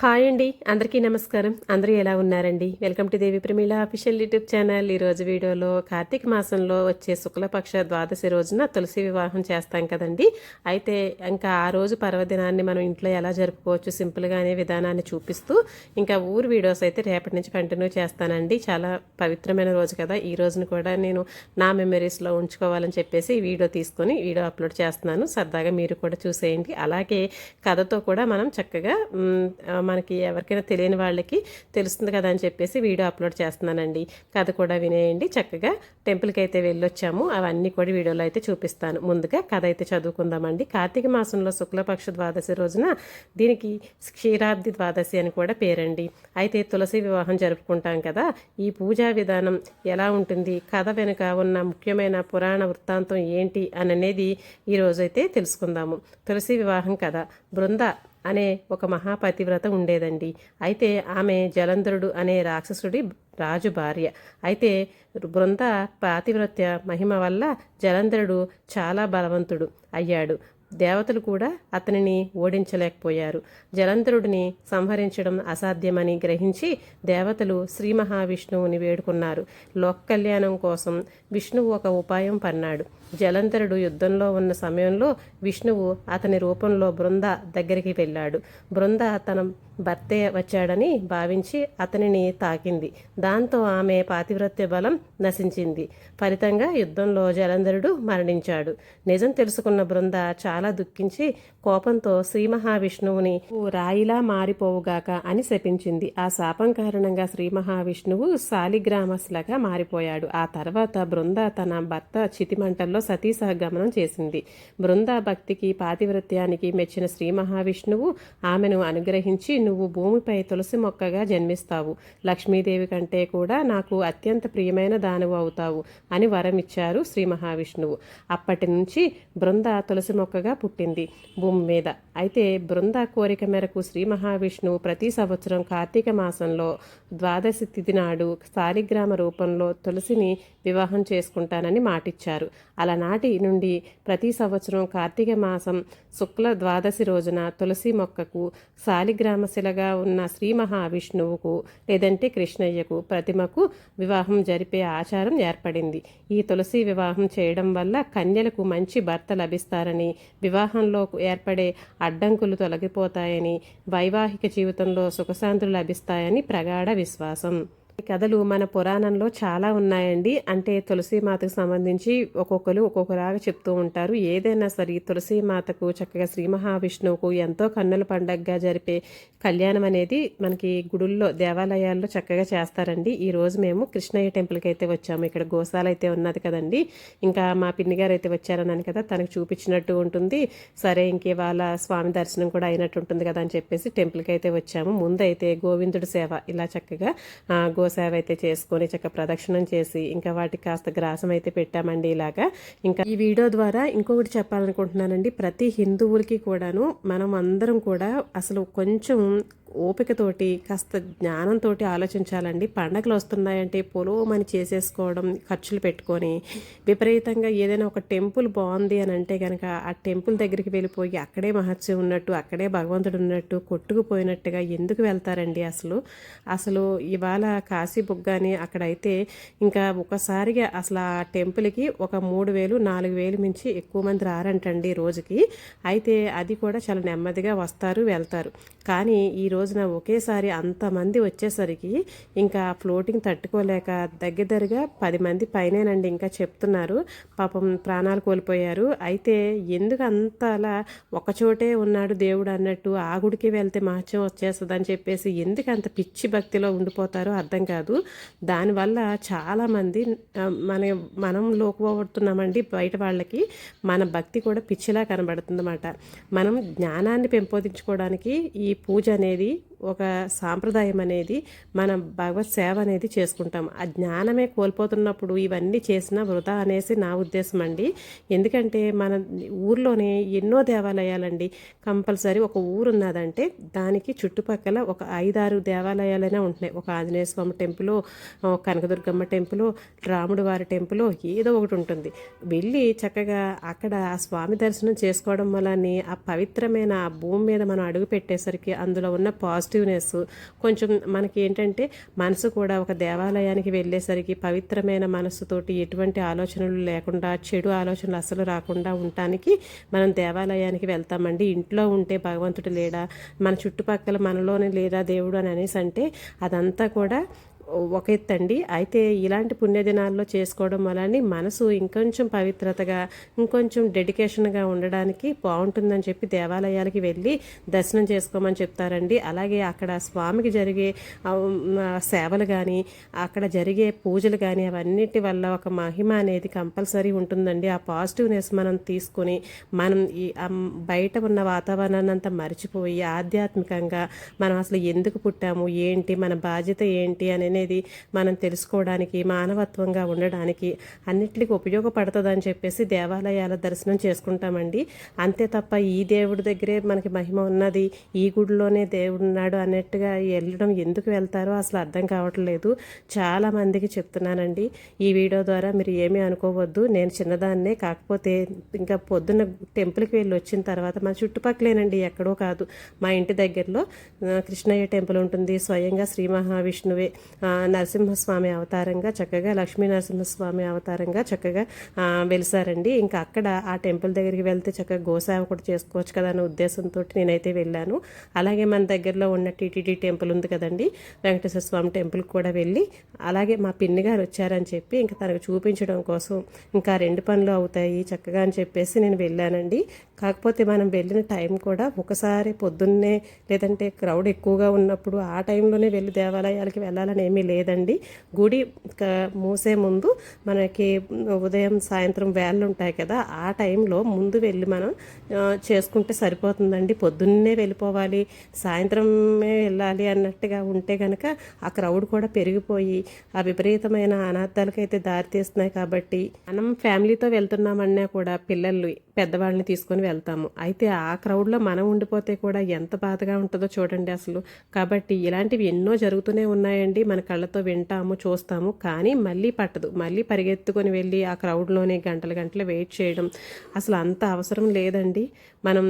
Hi అండి. అందరికీ నమస్కారం. అందరూ ఎలా ఉన్నారండి? Welcome to Devi Pramila official YouTube channel. ఈ రోజు వీడియోలో కార్తీక మాసంలో వచ్చే శుక్లపక్ష ద్వాదశి రోజున తులసి వివాహం చేస్తాం కదండి. అయితే ఇంకా ఆ రోజు పర్వదినాన్ని మనం ఇంట్లో ఎలా జరుపుకోవచ్చు సింపుల్గా అనే విధానాన్ని చూపిస్తూ ఇంకా ఊరు వీడియోస్ అయితే రేపటి నుంచి కంటిన్యూ చేస్తానండి. చాలా పవిత్రమైన రోజు కదా. ఈ రోజును కూడా నేను నా మెమరీస్లో ఉంచుకోవాలని చెప్పేసి ఈ వీడియో తీసుకొని వీడియో అప్లోడ్ చేస్తున్నాను. సరదాగా మీరు కూడా చూసేయండి. అలాగే కథతో కూడా మనం చక్కగా మనకి ఎవరికైనా తెలియని వాళ్ళకి తెలుస్తుంది కదా అని చెప్పేసి వీడియో అప్లోడ్ చేస్తున్నానండి. కథ కూడా వినేయండి. చక్కగా టెంపుల్కి అయితే వెళ్ళొచ్చాము. అవన్నీ కూడా వీడియోలో అయితే చూపిస్తాను. ముందుగా కథ అయితే చదువుకుందామండి. కార్తీక మాసంలో శుక్లపక్ష ద్వాదశి రోజున దీనికి క్షీరాబ్ది ద్వాదశి అని కూడా పేరండి. అయితే తులసి వివాహం జరుపుకుంటాం కదా. ఈ పూజా విధానం ఎలా ఉంటుంది? కథ వెనుక ఉన్న ముఖ్యమైన పురాణ వృత్తాంతం ఏంటి? అని అనేది ఈరోజైతే తెలుసుకుందాము. తులసి వివాహం కథ బృంద అనే ఒక మహాపతివ్రత ఉండేదండి. అయితే ఆమె జలంధరుడు అనే రాక్షసుడి రాజు భార్య. అయితే బృంద పాతివ్రత్య మహిమ వల్ల జలంధరుడు చాలా బలవంతుడు అయ్యాడు. దేవతలు కూడా అతనిని ఓడించలేకపోయారు. జలంధరుడిని సంహరించడం అసాధ్యమని గ్రహించి దేవతలు శ్రీ మహావిష్ణువుని వేడుకున్నారు. లోక కళ్యాణం కోసం విష్ణువు ఒక ఉపాయం పన్నాడు. జలంధరుడు యుద్ధంలో ఉన్న సమయంలో విష్ణువు అతని రూపంలో బృంద దగ్గరికి వెళ్ళాడు. బృంద తన భర్తే వచ్చాడని భావించి అతనిని తాకింది. దాంతో ఆమె పాతివ్రత్య బలం నశించింది. ఫలితంగా యుద్ధంలో జలంధరుడు మరణించాడు. నిజం తెలుసుకున్న బృంద చాలా దుఃఖించి కోపంతో శ్రీ మహావిష్ణువుని రాయిలా మారిపోవుగాక అని శపించింది. ఆ శాపం కారణంగా శ్రీ మహావిష్ణువు శాలిగ్రామస్లాగా మారిపోయాడు. ఆ తర్వాత బృంద తన భర్త చితిమంటల్లో సతీ సహగమనం చేసింది. బృంద భక్తికి పాతివ్రత్యానికి మెచ్చిన శ్రీ మహావిష్ణువు ఆమెను అనుగ్రహించి నువ్వు భూమిపై తులసి మొక్కగా జన్మిస్తావు. లక్ష్మీదేవి కంటే కూడా నాకు అత్యంత ప్రియమైన దానవు అవుతావు అని వరం ఇచ్చారు శ్రీ మహావిష్ణువు. అప్పటి నుంచి బృంద తులసి మొక్కగా పుట్టింది భూమి మీద. అయితే బృంద కోరిక మేరకు శ్రీ మహావిష్ణువు ప్రతి సంవత్సరం కార్తీక మాసంలో ద్వాదశి తిథి నాడు శాలిగ్రామ రూపంలో తులసిని వివాహం చేసుకుంటానని మాటిచ్చారు. అలనాటి నుండి ప్రతి సంవత్సరం కార్తీక మాసం శుక్ల ద్వాదశి రోజున తులసి మొక్కకు సాలిగ్రామ శిలగా ఉన్న శ్రీ మహావిష్ణువుకు లేదంటే కృష్ణయ్యకు ప్రతిమకు వివాహం జరిపే ఆచారం ఏర్పడింది. ఈ తులసి వివాహం చేయడం వల్ల కన్యలకు మంచి భర్త లభిస్తారని వివాహంలో ఏర్పడే అడ్డంకులు తొలగిపోతాయని వైవాహిక జీవితంలో సుఖశాంతులు లభిస్తాయని ప్రగాఢ విశ్వాసం. కథలు మన పురాణంలో చాలా ఉన్నాయండి. అంటే తులసి మాతకు సంబంధించి ఒక్కొక్కరు ఒక్కొక్కలాగా చెప్తూ ఉంటారు. ఏదైనా సరే తులసీమాతకు తులసి మాతకు చక్కగా శ్రీ మహావిష్ణువుకు ఎంతో కన్నుల పండగగా జరిపే కళ్యాణం అనేది మనకి గుడుల్లో దేవాలయాల్లో చక్కగా చేస్తారండి. ఈ రోజు మేము కృష్ణయ్య టెంపుల్కి అయితే వచ్చాము. ఇక్కడ గోశాల అయితే ఉన్నది కదండి. ఇంకా మా పిన్ని గారు అయితే వచ్చారన్నాను కదా తనకు చూపించినట్టు ఉంటుంది. సరే ఇంకే వాళ్ళ స్వామి దర్శనం కూడా అయినట్టు ఉంటుంది కదా అని చెప్పేసి టెంపుల్కి అయితే వచ్చాము. ముందైతే గోవిందుడి సేవ ఇలా చక్కగా గో గోసేవ అయితే చేసుకొని చక్కగా ప్రదక్షిణం చేసి ఇంకా వాటికి కాస్త గ్రాసం అయితే పెట్టామండి ఇలాగా. ఇంకా ఈ వీడియో ద్వారా ఇంకొకటి చెప్పాలనుకుంటున్నానండి. ప్రతి హిందువులకి కూడాను మనం అందరం కూడా అసలు కొంచెం ఓపికతోటి కాస్త జ్ఞానంతో ఆలోచించాలండి. పండగలు వస్తున్నాయంటే పొలోమని చేసేసుకోవడం ఖర్చులు పెట్టుకొని విపరీతంగా ఏదైనా ఒక టెంపుల్ బాగుంది అని అంటే కనుక ఆ టెంపుల్ దగ్గరికి వెళ్ళిపోయి అక్కడే మహత్యం ఉన్నట్టు అక్కడే భగవంతుడు ఉన్నట్టు కొట్టుకుపోయినట్టుగా ఎందుకు వెళ్తారండి అసలు? అసలు ఇవాళ కాశీ బుగ్గని అక్కడైతే ఇంకా ఒకసారిగా అసలు ఆ టెంపుల్కి ఒక మూడు వేలు నాలుగు వేలు మించి ఎక్కువ మంది రారంటండి రోజుకి. అయితే అది కూడా చాలా నెమ్మదిగా వస్తారు వెళ్తారు. కానీ ఈ రోజున ఒకేసారి అంతమంది వచ్చేసరికి ఇంకా ఫ్లోటింగ్ తట్టుకోలేక దగ్గరగా పది మంది పైనేనండి ఇంకా చెప్తున్నారు. పాపం ప్రాణాలు కోల్పోయారు. అయితే ఎందుకు అంత అలా ఒకచోటే ఉన్నాడు దేవుడు అన్నట్టు ఆ గుడికి వెళ్తే మహత్యం వచ్చేస్తుంది అని చెప్పేసి ఎందుకు అంత పిచ్చి భక్తిలో ఉండిపోతారో అర్థం కాదు. దానివల్ల చాలామంది మన మనం లోకపోబడుతున్నామండి బయట వాళ్ళకి. మన భక్తి కూడా పిచ్చిలా కనబడుతుంది మనం జ్ఞానాన్ని పెంపొందించుకోవడానికి ఈ పూజ అనేది ఒక సాంప్రదాయం అనేది మనం భగవత్ సేవ అనేది చేసుకుంటాం. ఆ జ్ఞానమే కోల్పోతున్నప్పుడు ఇవన్నీ చేసినా వృధా అనేసి నా ఉద్దేశం అండి. ఎందుకంటే మన ఊర్లోనే ఎన్నో దేవాలయాలండి. కంపల్సరీ ఒక ఊరు ఉన్నదంటే దానికి చుట్టుపక్కల ఒక ఐదారు దేవాలయాలైనా ఉంటున్నాయి. ఒక ఆంజనేయ స్వామి టెంపుల్ కనకదుర్గమ్మ టెంపుల్ రాముడు వారి టెంపుల్ ఏదో ఒకటి ఉంటుంది. వెళ్ళి చక్కగా అక్కడ ఆ స్వామి దర్శనం చేసుకోవడం వల్లనే ఆ పవిత్రమైన ఆ భూమి మీద మనం అడుగు పెట్టేసరికి అందులో ఉన్న పాజిటివ్నెస్ కొంచెం మనకి ఏంటంటే మనసు కూడా ఒక దేవాలయానికి వెళ్ళేసరికి పవిత్రమైన మనసుతోటి ఎటువంటి ఆలోచనలు లేకుండా చెడు ఆలోచనలు అసలు రాకుండా ఉండటానికి మనం దేవాలయానికి వెళ్తామండి. ఇంట్లో ఉంటే భగవంతుడు లేడా? మన చుట్టుపక్కల మనలోనే లేడా దేవుడు అని అనేసి అంటే అదంతా కూడా ఒక ఎత్తండి. అయితే ఇలాంటి పుణ్యదినాల్లో చేసుకోవడం వలన మనసు ఇంకొంచెం పవిత్రతగా ఇంకొంచెం డెడికేషన్గా ఉండడానికి బాగుంటుందని చెప్పి దేవాలయాలకి వెళ్ళి దర్శనం చేసుకోమని చెప్తారండి. అలాగే అక్కడ స్వామికి జరిగే సేవలు కానీ అక్కడ జరిగే పూజలు కానీ అవన్నిటి వల్ల ఒక మహిమ అనేది కంపల్సరీ ఉంటుందండి. ఆ పాజిటివ్నెస్ మనం తీసుకొని మనం ఈ బయట ఉన్న వాతావరణాన్ని అంతా మర్చిపోయి ఆధ్యాత్మికంగా మనం అసలు ఎందుకు పుట్టాము ఏంటి మన బాధ్యత ఏంటి అనేది అనేది మనం తెలుసుకోవడానికి మానవత్వంగా ఉండడానికి అన్నిటికీ ఉపయోగపడుతుందని చెప్పేసి దేవాలయాల దర్శనం చేసుకుంటామండి. అంతే తప్ప ఈ దేవుడి దగ్గరే మనకి మహిమ ఉన్నది ఈ గుడిలోనే దేవుడు ఉన్నాడు అన్నట్టుగా వెళ్ళడం ఎందుకు వెళ్తారో అసలు అర్థం కావట్లేదు. చాలా మందికి చెప్తున్నానండి. ఈ వీడియో ద్వారా మీరు ఏమీ అనుకోవద్దు. నేను చిన్నదాన్నే కాకపోతే ఇంకా పొద్దున్న టెంపుల్కి వెళ్ళి వచ్చిన తర్వాత మన చుట్టుపక్కలేనండి ఎక్కడో కాదు. మా ఇంటి దగ్గరలో కృష్ణయ్య టెంపుల్ ఉంటుంది. స్వయంగా శ్రీ మహావిష్ణువే. నరసింహస్వామి అవతారంగా చక్కగా లక్ష్మీ నరసింహస్వామి అవతారంగా చక్కగా వెలిసారండి. ఇంకా అక్కడ ఆ టెంపుల్ దగ్గరికి వెళ్తే చక్కగా గోసేవ కూడా చేసుకోవచ్చు కదా అనే ఉద్దేశంతో నేనైతే వెళ్ళాను. అలాగే మన దగ్గరలో ఉన్న టీటీడీ టెంపుల్ ఉంది కదండి వెంకటేశ్వర స్వామి టెంపుల్కి కూడా వెళ్ళి అలాగే మా పిన్ని గారు వచ్చారని చెప్పి ఇంకా తనకు చూపించడం కోసం ఇంకా రెండు పనులు అవుతాయి చక్కగా అని చెప్పేసి నేను వెళ్ళానండి. కాకపోతే మనం వెళ్ళిన టైం కూడా ఒకసారి పొద్దున్నే లేదంటే క్రౌడ్ ఎక్కువగా ఉన్నప్పుడు ఆ టైంలోనే వెళ్ళి దేవాలయాలకి వెళ్ళాలని ఏమి లేదండి. గుడి మూసే ముందు మనకి ఉదయం సాయంత్రం వేళ్ళు ఉంటాయి కదా ఆ టైంలో ముందు వెళ్ళి మనం చేసుకుంటే సరిపోతుందండి. పొద్దున్నే వెళ్ళిపోవాలి సాయంత్రమే వెళ్ళాలి అన్నట్టుగా ఉంటే కనుక ఆ క్రౌడ్ కూడా పెరిగిపోయి ఆ విపరీతమైన అనార్థాలకైతే దారితీస్తున్నాయి కాబట్టి మనం ఫ్యామిలీతో వెళ్తున్నామన్నా కూడా పిల్లలు పెద్దవాళ్ళని తీసుకొని వెళ్తాము. అయితే ఆ క్రౌడ్లో మనం ఉండిపోతే కూడా ఎంత బాధగా ఉంటుందో చూడండి అసలు. కాబట్టి ఇలాంటివి ఎన్నో జరుగుతూనే ఉన్నాయండి. మన కళ్ళతో వింటాము చూస్తాము. కానీ మళ్ళీ పట్టదు. మళ్ళీ పరిగెత్తుకొని వెళ్ళి ఆ క్రౌడ్లోనే గంటలు గంటలు వెయిట్ చేయడం అసలు అంత అవసరం లేదండి. మనం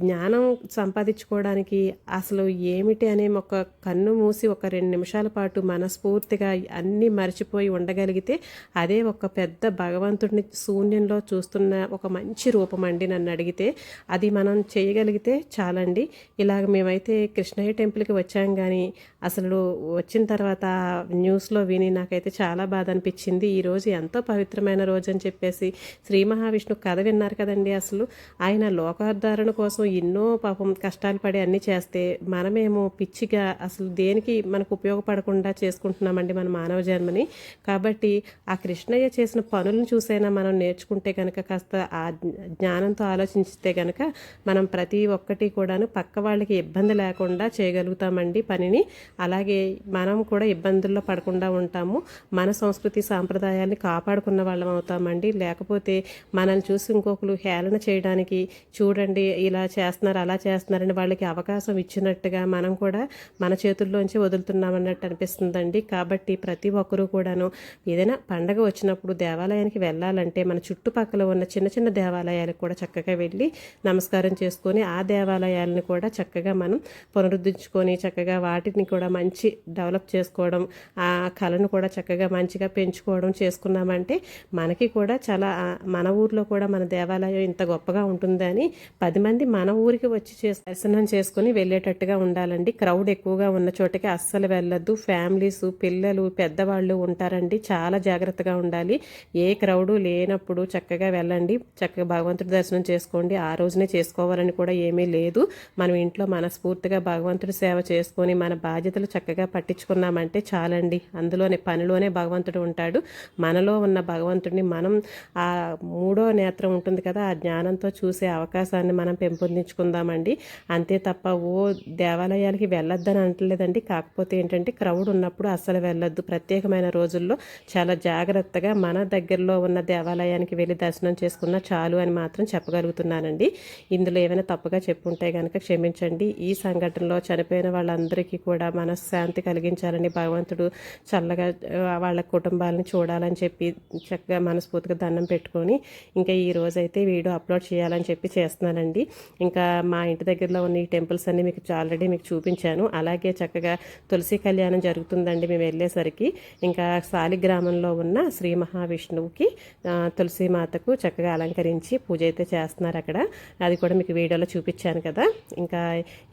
జ్ఞానం సంపాదించుకోవడానికి అసలు ఏమిటి అనే ఒక కన్ను మూసి ఒక రెండు నిమిషాల పాటు మనస్ఫూర్తిగా అన్నీ మర్చిపోయి ఉండగలిగితే అదే ఒక పెద్ద భగవంతుడిని శూన్యంలో చూస్తున్న ఒక మంచి రూపం. అండి నన్ను అడిగితే. అది మనం చేయగలిగితే చాలండి. ఇలాగ మేమైతే కృష్ణయ్య టెంపుల్కి వచ్చాం కానీ అసలు వచ్చిన తర్వాత న్యూస్లో విని నాకైతే చాలా బాధ అనిపించింది ఈరోజు ఎంతో పవిత్రమైన రోజు అని చెప్పేసి శ్రీ మహావిష్ణు కథ విన్నారు కదండి అసలు. ఆయన లోకోద్ధారణ కోసం ఎన్నో పాపం కష్టాలు పడి అన్నీ చేస్తే మనమేమో పిచ్చిగా అసలు దేనికి మనకు ఉపయోగపడకుండా చేసుకుంటున్నామండి మన మానవ జన్మని. కాబట్టి ఆ కృష్ణయ్య చేసిన పనులను చూసైనా మనం నేర్చుకుంటే కనుక కాస్త ఆ జ్ఞానంతో ఆలోచించితే కనుక మనం ప్రతి ఒక్కటి కూడాను పక్క వాళ్ళకి ఇబ్బంది లేకుండా చేయగలుగుతామండి పనిని. అలాగే మనం కూడా ఇబ్బందుల్లో పడకుండా ఉంటాము. మన సంస్కృతి సాంప్రదాయాన్ని కాపాడుకున్న వాళ్ళం అవుతామండి. లేకపోతే మనల్ని చూసి ఇంకొకరు హేళన చేయడానికి చూడండి ఇలా చేస్తున్నారు అలా చేస్తున్నారని వాళ్ళకి అవకాశం ఇచ్చినట్టుగా మనం కూడా మన చేతుల్లోంచి వదులుతున్నామన్నట్టు అనిపిస్తుందండి. కాబట్టి ప్రతి ఒక్కరూ కూడాను ఏదైనా పండగ వచ్చినప్పుడు దేవాలయానికి వెళ్ళాలంటే మన చుట్టుపక్కల ఉన్న చిన్న చిన్న దేవాలయాలు దేవాలయాలకు కూడా చక్కగా వెళ్ళి నమస్కారం చేసుకొని ఆ దేవాలయాలను కూడా చక్కగా మనం పునరుద్ధరించుకొని చక్కగా వాటిని కూడా మంచి డెవలప్ చేసుకోవడం ఆ కళను కూడా చక్కగా మంచిగా పెంచుకోవడం చేసుకున్నామంటే మనకి కూడా చాలా మన ఊర్లో కూడా మన దేవాలయం ఇంత గొప్పగా ఉంటుందని పది మంది మన ఊరికి వచ్చి చేసి దర్శనం చేసుకుని వెళ్ళేటట్టుగా ఉండాలండి. క్రౌడ్ ఎక్కువగా ఉన్న చోటకి అస్సలు వెళ్ళొద్దు. ఫ్యామిలీస్ పిల్లలు పెద్దవాళ్ళు ఉంటారండి. చాలా జాగ్రత్తగా ఉండాలి. ఏ క్రౌడు లేనప్పుడు చక్కగా వెళ్ళండి. చక్కగా భగవంతుడి దర్శనం చేసుకోండి. ఆ రోజునే చేసుకోవాలని కూడా ఏమీ లేదు. మనం ఇంట్లో మనస్ఫూర్తిగా భగవంతుడి సేవ చేసుకొని మన బాధ్యతలు చక్కగా పట్టించుకున్నామంటే చాలండి. అందులోనే పనిలోనే భగవంతుడు ఉంటాడు. మనలో ఉన్న భగవంతుడిని మనం ఆ మూడో నేత్రం ఉంటుంది కదా ఆ జ్ఞానంతో చూసే అవకాశాన్ని మనం పెంపొందించుకుందామండి. అంతే తప్ప ఓ దేవాలయాలకి వెళ్ళొద్దని అంటలేదండి కాకపోతే ఏంటంటే క్రౌడ్ ఉన్నప్పుడు అస్సలు వెళ్ళొద్దు. ప్రత్యేకమైన రోజుల్లో చాలా జాగ్రత్తగా మన దగ్గరలో ఉన్న దేవాలయానికి వెళ్ళి దర్శనం చేసుకున్న చాలు అని మాత్రం మాత్రం చెప్పగలుగుతున్నానండి. ఇందులో ఏమైనా తప్పుగా చెప్పుంటే కనుక క్షమించండి. ఈ సంఘటనలో చనిపోయిన వాళ్ళందరికీ కూడా మనశ్శాంతి కలిగించాలని భగవంతుడు చల్లగా వాళ్ళ కుటుంబాలను చూడాలని చెప్పి చక్కగా మనస్ఫూర్తిగా దండం పెట్టుకొని ఇంకా ఈ రోజైతే వీడియో అప్లోడ్ చేయాలని చెప్పి చేస్తున్నానండి. ఇంకా మా ఇంటి దగ్గరలో ఉన్న ఈ టెంపుల్స్ అన్ని మీకు ఆల్రెడీ మీకు చూపించాను. అలాగే చక్కగా తులసి కళ్యాణం జరుగుతుందండి మేము వెళ్ళేసరికి. ఇంకా సాలిగ్రామంలో ఉన్న శ్రీ మహావిష్ణువుకి తులసి మాతకు చక్కగా అలంకరించి పూజ అయితే చేస్తున్నారు అక్కడ. అది కూడా మీకు వీడియోలో చూపించాను కదా. ఇంకా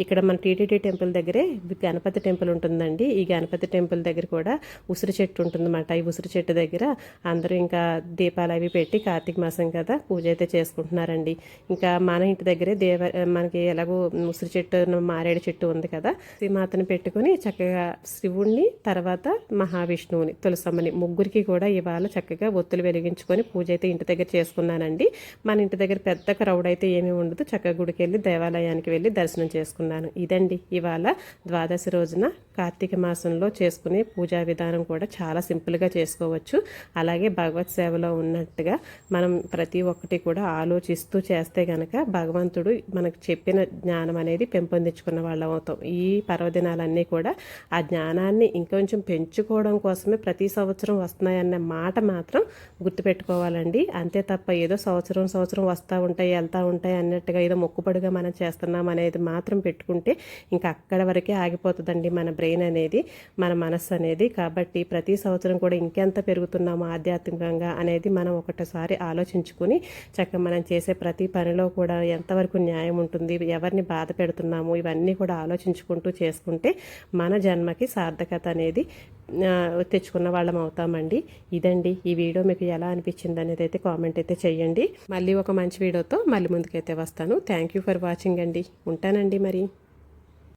ఇక్కడ మన టీటీడీ టెంపుల్ దగ్గరే గణపతి టెంపుల్ ఉంటుందండి. ఈ గణపతి టెంపుల్ దగ్గర కూడా ఉసిరి చెట్టు ఉంటుందన్నమాట. ఈ ఉసిరి చెట్టు దగ్గర అందరూ ఇంకా దీపాలు అవి పెట్టి కార్తీక మాసం కదా పూజ అయితే చేసుకుంటున్నారండి. ఇంకా మన ఇంటి దగ్గరే దేవ మనకి ఎలాగో ఉసిరి చెట్టు మారేడు చెట్టు ఉంది కదా. శ్రీమాతను పెట్టుకుని చక్కగా శివుణ్ణి తర్వాత మహావిష్ణువుని తులసమ్మని ముగ్గురికి కూడా ఇవాళ చక్కగా ఒత్తులు వెలిగించుకొని పూజ అయితే ఇంటి దగ్గర చేసుకున్నానండి. మన ఇంటి దగ్గర పెద్ద క్రౌడ్ అయితే ఏమీ ఉండదు. చక్కగా గుడికి వెళ్ళి దేవాలయానికి వెళ్ళి దర్శనం చేసుకున్నాను. ఇదండి ఇవాళ ద్వాదశి రోజున కార్తీక మాసంలో చేసుకునే పూజా విధానం కూడా చాలా సింపుల్గా చేసుకోవచ్చు. అలాగే భగవత్ సేవలో ఉన్నట్టుగా మనం ప్రతి ఒక్కటి కూడా ఆలోచిస్తూ చేస్తే గనక భగవంతుడు మనకు చెప్పిన జ్ఞానం అనేది పెంపొందించుకున్న వాళ్ళం అవుతాం. ఈ పర్వదినాలన్నీ కూడా ఆ జ్ఞానాన్ని ఇంకొంచెం పెంచుకోవడం కోసమే ప్రతి సంవత్సరం వస్తున్నాయన్న మాట మాత్రం గుర్తుపెట్టుకోవాలండి. అంతే తప్ప ఏదో సంవత్సరం సంవత్సరం వస్తూ ఉంటాయి వెళ్తూ ఉంటాయి అన్నట్టుగా ఏదో మొక్కుబడిగా మనం చేస్తున్నాం అనేది మాత్రం పెట్టుకుంటే ఇంకా అక్కడ వరకే ఆగిపోతుందండి మన బ్రెయిన్ అనేది మన మనస్సు అనేది. కాబట్టి ప్రతి సంవత్సరం కూడా ఇంకెంత పెరుగుతున్నాము ఆధ్యాత్మికంగా అనేది మనం ఒకటిసారి ఆలోచించుకుని చక్కగా మనం చేసే ప్రతి పనిలో కూడా ఎంతవరకు న్యాయం ఉంటుంది ఎవరిని బాధ పెడుతున్నాము ఇవన్నీ కూడా ఆలోచించుకుంటూ చేసుకుంటే మన జన్మకి సార్థకత అనేది తెచ్చుకున్న వాళ్ళం అవుతామండి. ఇదండి ఈ వీడియో మీకు ఎలా అనిపించింది అనేది అయితే కామెంట్ అయితే చేయండి. మళ్ళీ ఒక మంచి వీడియోతో మళ్ళీ ముందుకైతే వస్తాను. థ్యాంక్ యూ ఫర్ వాచింగ్ అండి. ఉంటానండి మరి.